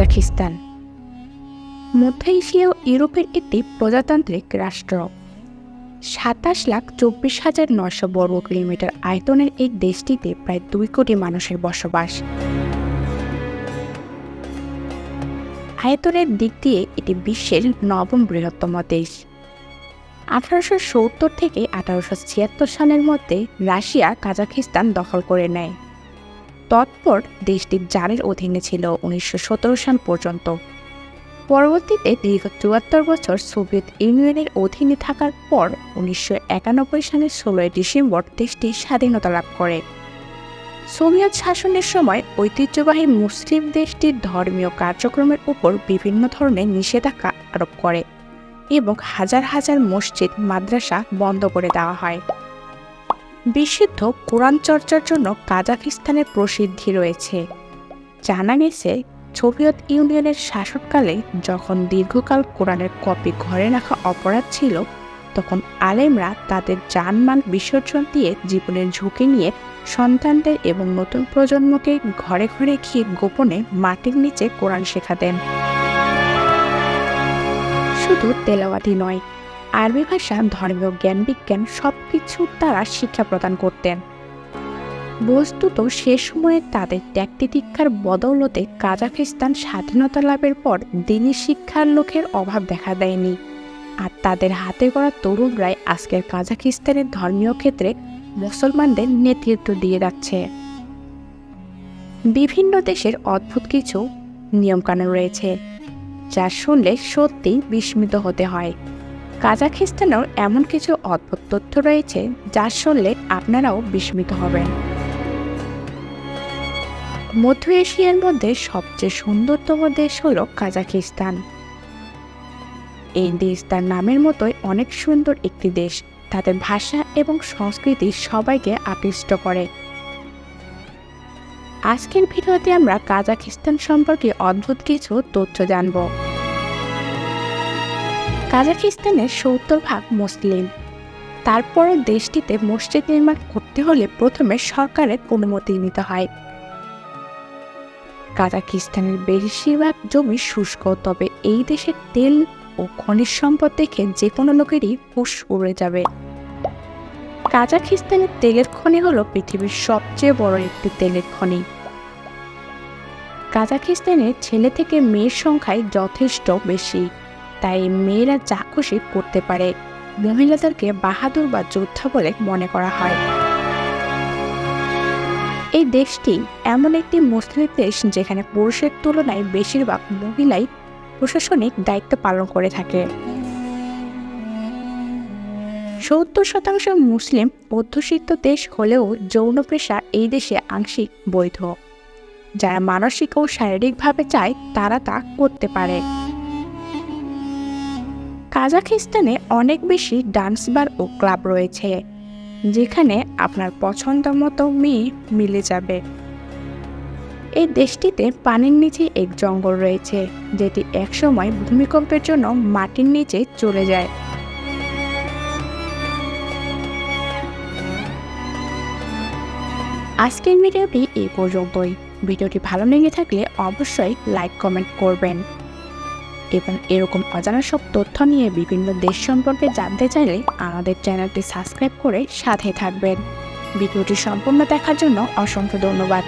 Kazakhstan. মধ্য Asia ও ইউরোপের একটি প্রজাতান্ত্রিক রাষ্ট্র। সাতাশ লাখ চব্বিশ হাজার নয়শো বর্গ কিলোমিটার আয়তনের এই দেশটিতে প্রায় দুই কোটি মানুষের বসবাস। আয়তনের দিক দিয়ে এটি বিশ্বের নবম বৃহত্তম দেশ। আঠারোশো সত্তর থেকে আঠারোশো ছিয়াত্তর সালের মধ্যে রাশিয়া কাজাখিস্তান দখল করে নেয়। তৎপর দেশটি জারের অধীনে ছিল উনিশশো সতেরো সাল পর্যন্ত। পরবর্তীতে দীর্ঘ চুয়াত্তর বছর সোভিয়েত ইউনিয়নের অধীনে থাকার পর উনিশশো একানব্বই সালের ষোলোই ডিসেম্বর দেশটি স্বাধীনতা লাভ করে। সোভিয়েত শাসনের সময় ঐতিহ্যবাহী মুসলিম দেশটির ধর্মীয় কার্যক্রমের উপর বিভিন্ন ধরনের নিষেধাজ্ঞা আরোপ করে এবং হাজার হাজার মসজিদ, মাদ্রাসা বন্ধ করে দেওয়া হয়। বিশুদ্ধ কোরআন চর্চার জন্য কাজাখিস্তানের প্রসিদ্ধি রয়েছে। জানা গেছে, সোভিয়েত ইউনিয়নের শাসনকালে যখন দীর্ঘকাল কোরআনের কপি ঘরে রাখা অপরাধ ছিল, তখন আলেমরা তাদের জানমাল বিসর্জন দিয়ে জীবনের ঝুঁকি নিয়ে সন্তানদের এবং নতুন প্রজন্মকে ঘরে ঘরে গিয়ে গোপনে মাটির নিচে কোরআন শেখাতেন। শুধু তেলাওয়াতি নয় আরবি ভাষা, ধর্মীয় জ্ঞান, বিজ্ঞান সব কিছু তারা শিক্ষা প্রদান করতেন। বস্তুত সে সময়ে তাদের ত্যাগতিতিক্ষার বদৌলতে কাজাখিস্তান স্বাধীনতা লাভের পর দিনী শিক্ষার লোকের অভাব দেখা দেয়নি। আর তাদের হাতে গড়া তরুণরাই আজকের কাজাখিস্তানের ধর্মীয় ক্ষেত্রে মুসলমানদের নেতৃত্ব দিয়ে যাচ্ছে। বিভিন্ন দেশের অদ্ভুত কিছু নিয়মকানুন রয়েছে, যা শুনলে সত্যি বিস্মিত হতে হয়। কাজাখিস্তানেও এমন কিছু অদ্ভুত তথ্য রয়েছে যা শুনলে আপনারাও বিস্মিত হবেন। মধ্য এশিয়ার মধ্যে সবচেয়ে সুন্দরতম দেশ হল কাজাখিস্তান। এই দেশ তার নামের মতোই অনেক সুন্দর একটি দেশ। তাদের ভাষা এবং সংস্কৃতি সবাইকে আকৃষ্ট করে। আজকের ভিডিওতে আমরা কাজাখিস্তান সম্পর্কে অদ্ভুত কিছু তথ্য জানব। কাজাখিস্তানের সত্তর ভাগ মুসলিম। তারপরও দেশটিতে মসজিদ নির্মাণ করতে হলে প্রথমে সরকারের অনুমতি নিতে হয়। কাজাখিস্তানের বেশিরভাগ জমি শুষ্ক, তবে এই দেশের তেল ও খনিজ সম্পদ দেখে যে কোনো লোকেরই হুশ উড়ে যাবে। কাজাখিস্তানের তেলের খনি হল পৃথিবীর সবচেয়ে বড় একটি তেলের খনি। কাজাখিস্তানে ছেলে থেকে মেয়ের সংখ্যায় যথেষ্ট বেশি। তাই মেয়েরা যা খুশি করতে পারে। মহিলাদেরকে বাহাদুর বা যোদ্ধা বলে মনে করা হয়। এই দেশটি এমন একটি মুসলিম দেশ যেখানে পুরুষের তুলনায় বেশিরভাগ মহিলাই প্রশাসনিক দায়িত্ব পালন করে থাকে। সত্তর শতাংশ মুসলিম অধ্যুষিত দেশ হলেও যৌন পেশা এই দেশে আংশিক বৈধ। যারা মানসিক ও শারীরিকভাবে চায়, তারা তা করতে পারে। কাজাখিস্তানে অনেক বেশি ডান্স বার ও ক্লাব রয়েছে, যেখানে আপনার পছন্দ মতো মেয়ে মিলে যাবে। এই দেশটিতে পানির নিচে এক জঙ্গল রয়েছে, যেটি একসময় ভূমিকম্পের জন্য মাটির নিচে চলে যায়। আজকের ভিডিওটি এই পর্যন্তই। ভিডিওটি ভালো লেগে থাকলে অবশ্যই লাইক, কমেন্ট করবেন। এবং এরকম অজানা সব তথ্য নিয়ে বিভিন্ন দেশ সম্পর্কে জানতে চাইলে আমাদের চ্যানেলটি সাবস্ক্রাইব করে সাথে থাকবেন। ভিডিওটি সম্পূর্ণ দেখার জন্য অসংখ্য ধন্যবাদ।